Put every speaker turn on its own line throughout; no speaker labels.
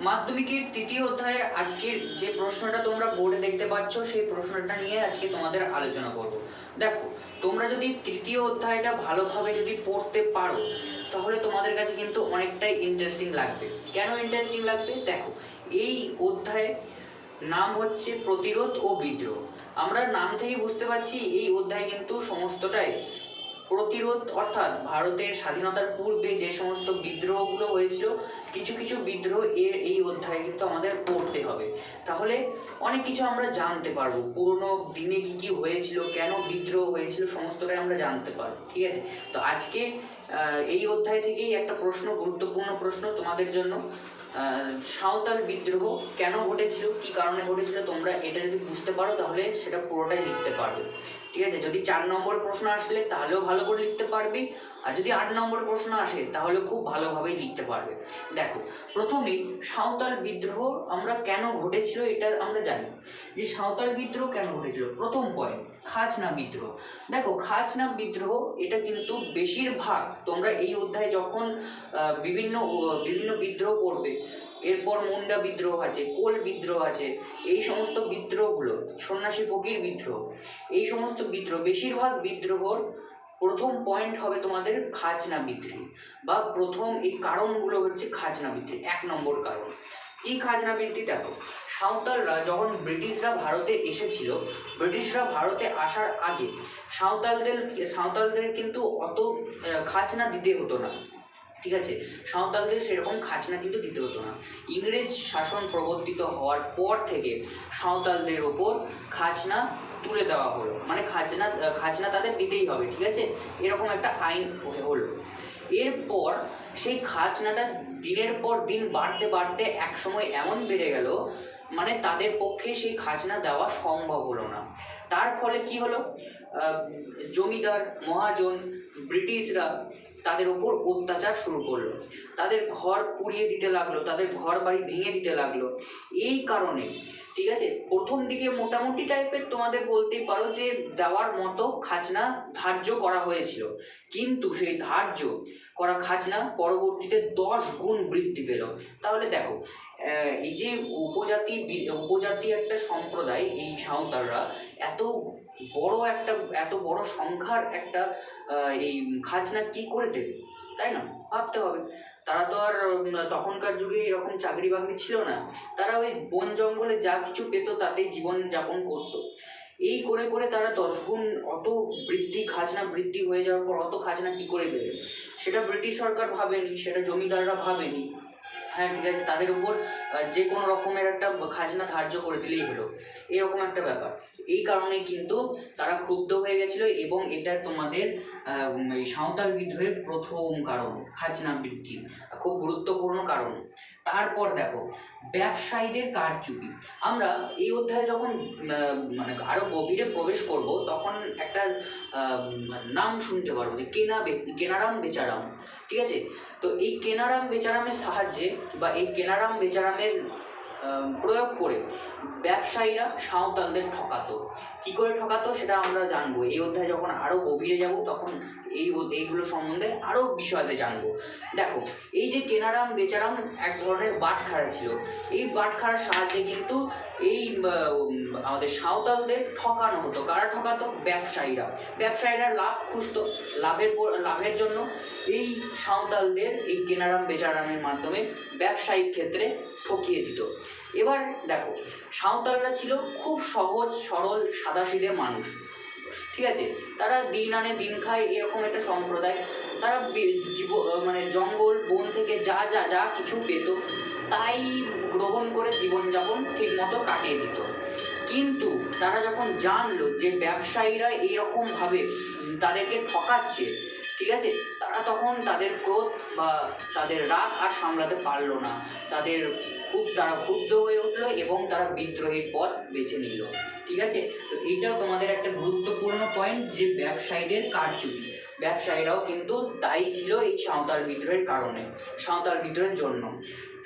মাধ্যমিকের তৃতীয় অধ্যায়ের আজকের যে প্রশ্নটা তোমরা বোর্ডে দেখতে পাচ্ছ, সেই প্রশ্নটা নিয়ে আজকে তোমাদের আলোচনা করব। দেখো, তোমরা যদি তৃতীয় অধ্যায়টা ভালোভাবে যদি পড়তে পারো, তাহলে তোমাদের কাছে কিন্তু অনেকটাই ইন্টারেস্টিং লাগবে। কেন ইন্টারেস্টিং লাগবে? দেখো, এই অধ্যায়ে নাম হচ্ছে প্রতিরোধ ও বিদ্রোহ। আমরা নাম থেকেই বুঝতে পারছি এই অধ্যায় কিন্তু সমস্তটাই প্রতিরোধ অর্থাৎ ভারতের স্বাধীনতার পূর্বে যে সমস্ত বিদ্রোহগুলো হয়েছিল, কিছু কিছু বিদ্রোহ এর এই অধ্যায়ে কিন্তু আমাদের পড়তে হবে। তাহলে অনেক কিছু আমরা জানতে পারব। পুরোনো দিনে কি কি হয়েছিল, কেন বিদ্রোহ হয়েছিল, সমস্তটাই আমরা জানতে পারব, ঠিক আছে? তো আজকে এই অধ্যায় থেকেই একটা প্রশ্ন, গুরুত্বপূর্ণ প্রশ্ন তোমাদের জন্য। সাঁওতাল বিদ্রোহ কেন ঘটেছিল, কি কারণে ঘটেছিল, তোমরা এটা যদি বুঝতে পারো, তাহলে সেটা পুরোটাই লিখতে পারবে। ঠিক আছে? যদি চার নম্বর প্রশ্ন আসলে তাহলেও ভালো করে লিখতে পারবে। আর যদি আট নম্বর প্রশ্ন আসে, তাহলে খুব ভালোভাবেই লিখতে পারবে। দেখো প্রথমেই সাঁওতাল বিদ্রোহ আমরা কেন ঘটেছিল এটা আমরা জানি। যে সাঁওতাল বিদ্রোহ কেন ঘটেছিল? প্রথম পয়েন্ট খাজনা বিদ্রোহ। দেখো, খাজনা বিদ্রোহ, এটা কিন্তু বেশিরভাগ তোমরা এই অধ্যায়ে যখন বিভিন্ন বিভিন্ন বিদ্রোহ পড়বে এরপর মুন্ডা বিদ্রোহ আছে, কোল বিদ্রোহ আছে, এই সমস্ত বিদ্রোহগুলো, সন্ন্যাসী ফকির বিদ্রোহ, এই সমস্ত বিদ্রোহ, বেশিরভাগ বিদ্রোহর প্রথম পয়েন্ট হবে তোমাদের খাজনা বিদ্রোহ, বা প্রথম এই কারণগুলো হচ্ছে খাজনা বিদ্রোহ, এক নম্বর কারণ। এই খাজনা বৃদ্ধি দেখো, সাঁওতালরা যখন ব্রিটিশরা ভারতে এসেছিল, ব্রিটিশরা ভারতে আসার আগে সাঁওতালদের সাঁওতালদের কিন্তু অত খাজনা দিতে হতো না। ঠিক আছে? সাঁওতালদের সেরকম খাজনা কিন্তু দিতে হতো না। ইংরেজ শাসন প্রবর্তিত হওয়ার পর থেকে সাঁওতালদের ওপর খাজনা তুলে দেওয়া হলো। মানে খাজনা খাজনা তাদের দিতেই হবে, ঠিক আছে? এরকম একটা আইন হলো। এরপর সেই খাজনাটা দিনের পর দিন বাড়তে বাড়তে একসময় এমন বেড়ে গেল মানে তাদের পক্ষে সেই খাজনা দেওয়া সম্ভব হলো না। তার ফলে কি হলো? জমিদার, মহাজন, ব্রিটিশরা তাদের ওপর অত্যাচার শুরু করল। তাদের ঘর পুড়িয়ে দিতে লাগল, তাদের ঘর বাড়ি ভেঙে দিতে লাগল। এই কারণে, ঠিক আছে, প্রথম দিকে মোটামুটি টাইপের তোমাদের বলতেই পারো যে দেওয়ার মতো খাজনা ধার্য করা হয়েছিল। কিন্তু সেই ধার্য করা খাজনা পরবর্তীতে দশ গুণ বৃদ্ধি পেল। তাহলে দেখো এই যে উপজাতি উপজাতি একটা সম্প্রদায়, এই সাঁওতালরা এত বড় একটা, এত বড় সংখ্যার একটা এই খাজনা কি করে দেবে? তাই না? ভাবতে হবে। তারা তো আর তখনকার যুগে এরকম চাকরি বাকরি ছিল না। তারা ওই বন জঙ্গলে যা কিছু পেত তাতেই জীবন যাপন করতো। এই করে করে তারা দশ গুণ অত বৃদ্ধি, খাজনা বৃদ্ধি হয়ে যাওয়ার পর অত খাজনা কি করে দেবে? সেটা ব্রিটিশ সরকার ভাবেনি, সেটা জমিদাররা ভাবেনি। হ্যাঁ ঠিক আছে, তাদের উপর যে কোনো রকমের একটা খাজনা ধার্য করে দিলেই হলো। এরকম একটা ব্যাপার। এই কারণে কিন্তু তারা ক্ষুব্ধ হয়ে গেছিল এবং এটা তোমাদের সাঁওতাল বিদ্রোহের প্রথম কারণ, খাজনা বৃদ্ধি খুব গুরুত্বপূর্ণ কারণ। তারপর দেখো, ব্যবসায়ীদের কারচুপি। আমরা এই অধ্যায়ে যখন মানে আরও গভীরে প্রবেশ করব, তখন একটা নাম শুনতে পারব যে কেনা কেনারাম বেচারাম, ঠিক আছে? তো এই কেনারাম বেচারামের সাহায্যে বা এই কেনারাম বেচারামের প্রয়োগ করে ব্যবসায়ীরা সাঁওতালদের ঠকাতো। কি করে ঠকাতো সেটা আমরা জানব। এই অধ্যায়ে যখন আরও গভীরে যাব, তখন এই এইগুলো সম্বন্ধে আরও বিষয়তে জানব। দেখো, এই যে কেনারাম, বেচারাম এক ধরনের বাটখারা ছিল। এই বাটখারার সাহায্যে কিন্তু এই আমাদের সাঁওতালদের ঠকানো হতো। কারা ঠকাতো? ব্যবসায়ীরা। ব্যবসায়ীরা লাভ খুঁজতো। লাভের লাভের জন্য এই সাঁওতালদের এই কেনারাম, বেচারামের মাধ্যমে ব্যবসায়িক ক্ষেত্রে ঠকিয়ে দিত। এবার দেখো, সাঁওতালরা ছিল খুব সহজ, সরল, সাদাসিধে মানুষ। ঠিক আছে? তারা দিন আনে, দিন খায়, এরকম একটা সম্প্রদায়। তারা জীব মানে জঙ্গল, বন থেকে যা যা যা কিছু পেত, তাই গ্রহণ করে জীবনযাপন ঠিকমতো কাটিয়ে দিত। কিন্তু তারা যখন জানলো যে ব্যবসায়ীরা এরকমভাবে তাদেরকে ঠকাচ্ছে ঠিক আছে? তারা তখন তাদের ক্রোধ বা তাদের রাগ আর সামলাতে পারল না। তাদের খুব, তারা ক্ষুব্ধ হয়ে উঠল এবং তারা বিদ্রোহের পথ বেছে নিল। ঠিক আছে? তো এটাও তোমাদের একটা গুরুত্বপূর্ণ পয়েন্ট যে ব্যবসায়ীদের কারচুপি। ব্যবসায়ীরাও কিন্তু দায়ী ছিল এই সাঁওতাল বিদ্রোহের কারণে, সাঁওতাল বিদ্রোহের জন্য।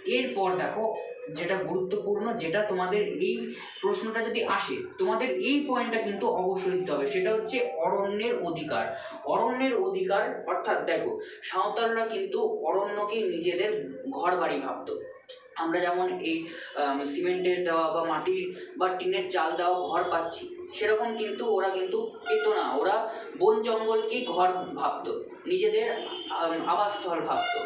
এরপর দেখো যেটা গুরুত্বপূর্ণ, যেটা তোমাদের এই প্রশ্নটা যদি আসে, তোমাদের এই পয়েন্টটা কিন্তু অবশ্যই দিতে হবে। সেটা হচ্ছে অরণ্যের অধিকার। অরণ্যের অধিকার, অর্থাৎ দেখো, সাঁওতালরা কিন্তু অরণ্যকে নিজেদের ঘর বাড়ি ভাবতো। আমরা যেমন এই সিমেন্টের দেওয়া বা মাটির বা টিনের চাল দেওয়া ঘর পাচ্ছি সেরকম কিন্তু ওরা কিন্তু পেত না। ওরা বন জঙ্গলকেই ঘর ভাবতো। নিজেদের আবাসস্থল ভাবতো।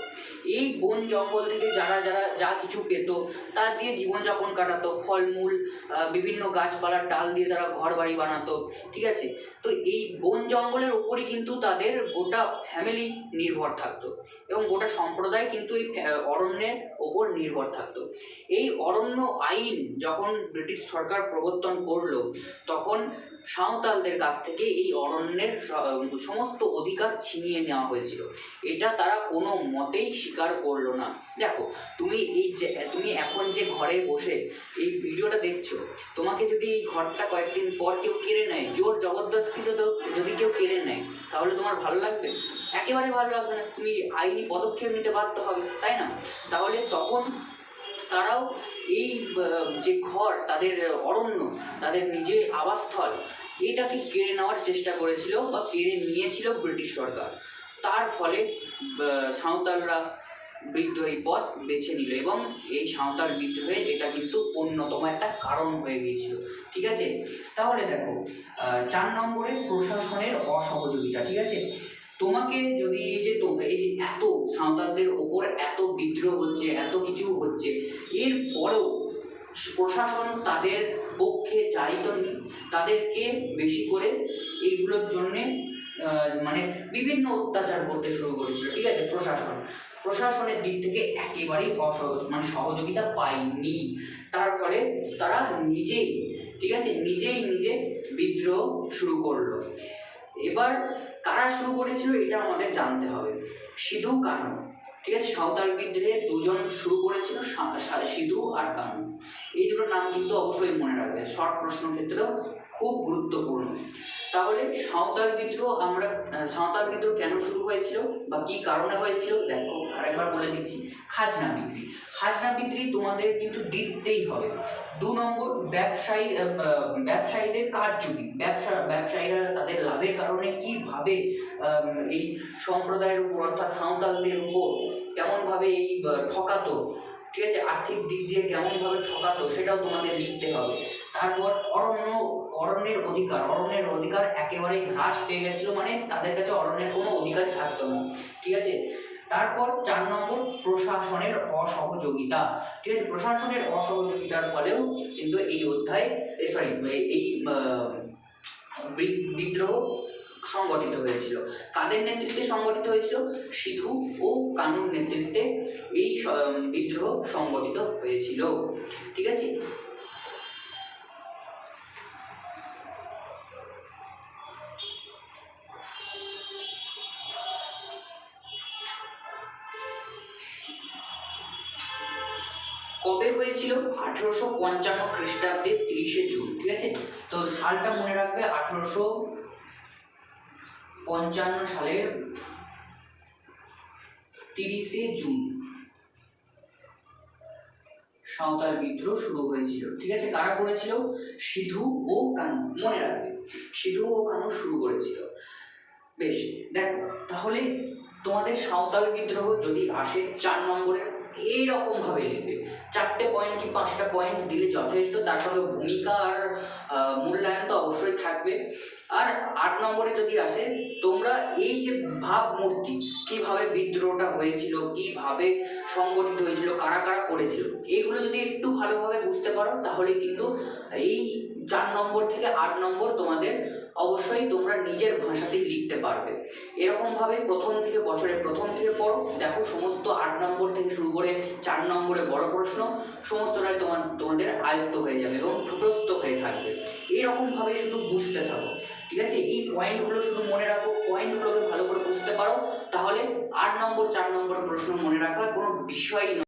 এই বন জঙ্গল থেকে যারা যারা যা কিছু পেত তা দিয়ে জীবনযাপন কাটাতো। ফলমূল বিভিন্ন গাছপালার ডাল দিয়ে তারা ঘর বাড়ি বানাতো, ঠিক আছে? তো এই বন জঙ্গলের ওপরই কিন্তু তাদের গোটা ফ্যামিলি নির্ভর থাকতো এবং গোটা সম্প্রদায় কিন্তু এই অরণ্যের ওপর নির্ভর থাকতো। এই অরণ্য আইন যখন ব্রিটিশ সরকার প্রবর্তন করল, তখন সাঁওতালদের কাছ থেকে এই অরণ্যের সমস্ত অধিকার ছিনিয়ে নেওয়া হয়েছিল। এটা তারা কোনো মতেই স্বীকার করল না। দেখো, তুমি এই যে, তুমি এখন যে ঘরে বসে এই ভিডিওটা দেখছ, তোমাকে যদি এই ঘরটা কয়েকদিন পর কেউ কেড়ে নেয়, জোর জবরদস্তি যদি কেউ কেড়ে নেয়, তাহলে তোমার ভালো লাগবে? একেবারে ভালো লাগবে না। তুমি আইনি পদক্ষেপ নিতে বাধ্য হবে, তাই না? তাহলে তখন তারাও এই যে ঘর, তাদের অরণ্য, তাদের নিজে আবাসস্থল, এটাকে কেড়ে নেওয়ার চেষ্টা করেছিল বা কেড়ে নিয়েছিল ব্রিটিশ সরকার। তার ফলে সাঁওতালরা বিদ্রোহী পথ বেছে নিল এবং এই সাঁওতাল বিদ্রোহের এটা কিন্তু অন্যতম একটা কারণ হয়ে গিয়েছিল। ঠিক আছে? তাহলে দেখো চার নম্বরে প্রশাসনের অসহযোগিতা, ঠিক আছে? তোমাকে যদি এই যে এই যে এত সাঁওতালদের ওপর এত বিদ্রোহ হচ্ছে, এত কিছু হচ্ছে, এর পরেও প্রশাসন তাদের পক্ষে চাইতো নি, তাদেরকে বেশি করে এইগুলোর জন্যে মানে বিভিন্ন অত্যাচার করতে শুরু করেছিল, ঠিক আছে? প্রশাসন, প্রশাসনের দিক থেকে একেবারেই অসহজ মানে সহযোগিতা পায়নি। তার ফলে তারা নিজেই, ঠিক আছে? নিজেই নিজে বিদ্রোহ শুরু করল। এবার কারা শুরু করেছিল এটা আমাদের জানতে হবে। সিধু, কানু। ঠিক আছে? সাঁওতাল বিদ্রোহে দুজন শুরু করেছিল সিধু আর কানু। এই দুটো নাম কিন্তু অবশ্যই মনে রাখবে। শর্ট প্রশ্ন ক্ষেত্রেও খুব গুরুত্বপূর্ণ। তাহলে সাঁওতাল বিদ্রোহ আমরা সাঁওতাল বিদ্রোহ কেন শুরু হয়েছিল বা কি কারণে হয়েছিল? দেখো, আরেকবার বলে দিচ্ছি। খাজনা বিক্রি। খাজনা বিক্রি তোমাদের কিন্তু দিতেই হবে। দু নম্বর, ব্যবসায়ী ব্যবসায়ীদের কারচুপি। ব্যবসা, ব্যবসায়ীরা তাদের লাভের কারণে কীভাবে এই সম্প্রদায়ের উপর অর্থাৎ সাঁওতালদের উপর কেমনভাবে এই ঠকাতো, ঠিক আছে? আর্থিক দিক দিয়ে কেমনভাবে ঠকাতো, সেটাও তোমাদের লিখতে হবে। তারপর অরণ্য, অরণ্যের অধিকার। অরণ্যের অধিকার একেবারে হ্রাস পেয়ে গেছিল মানে তাদের কাছে অরণ্যের কোনো অধিকার থাকতো না। ঠিক আছে? তারপর চার নম্বর প্রশাসনের অসহযোগিতা। ঠিক আছে? প্রশাসনের অসহযোগিতার ফলেও কিন্তু এই অধ্যায় সরি এই বিদ্রোহ সংগঠিত হয়েছিল। কাদের নেতৃত্বে সংগঠিত হয়েছিল? সিধু ও কানুর নেতৃত্বে এই বিদ্রোহ সংগঠিত হয়েছিল। ঠিক আছে? পঞ্চান্ন খ্রিস্টাব্দের তিরিশে জুন, ঠিক আছে? তো সালটা মনে রাখবে আঠেরোশো পঞ্চান্ন সালের তিরিশে জুন। সাঁওতাল বিদ্রোহ শুরু হয়েছিল, ঠিক আছে? কারা করেছিল? সিধু ও কানু, মনে রাখবে। সিধু ও কানু শুরু করেছিল। বেশ, দেখো, তাহলে তোমাদের সাঁওতাল বিদ্রোহ যদি আসে চার নম্বরের এইরকম ভাবে লিখবে। চারটে পয়েন্ট কি পাঁচটা পয়েন্ট দিলে যথেষ্ট? তার সঙ্গে ভূমিকা আর মূল্যায়ন তো অবশ্যই থাকবে। আর আট নম্বরে যদি আসে, তোমরা এই যে ভাবমূর্তি, কীভাবে বিদ্রোহটা হয়েছিল, কীভাবে সংগঠিত হয়েছিল, কারা কারা করেছিল এইগুলো যদি একটু ভালোভাবে বুঝতে পারো, তাহলে কিন্তু এই চার নম্বর থেকে আট নম্বর তোমাদের অবশ্যই তোমরা নিজের ভাষাতেই লিখতে পারবে। এরকমভাবে প্রথম থেকে বছরের প্রথম থেকে পড়ো। দেখো, সমস্ত আট নম্বর থেকে শুরু করে চার নম্বরে বড় প্রশ্ন, সমস্তটাই তোমার, তোমাদের আয়ত্ত হয়ে যাবে এবং ঠোঁটস্থ হয়ে থাকবে। এরকমভাবে শুধু বুঝতে থাকো, ঠিক আছে? এই পয়েন্টগুলো শুধু মনে রাখো পয়েন্টগুলোকে ভালো করে বুঝতে পারো। তাহলে আট নম্বর, চার নম্বর প্রশ্ন মনে রাখার কোনো বিষয় নয়।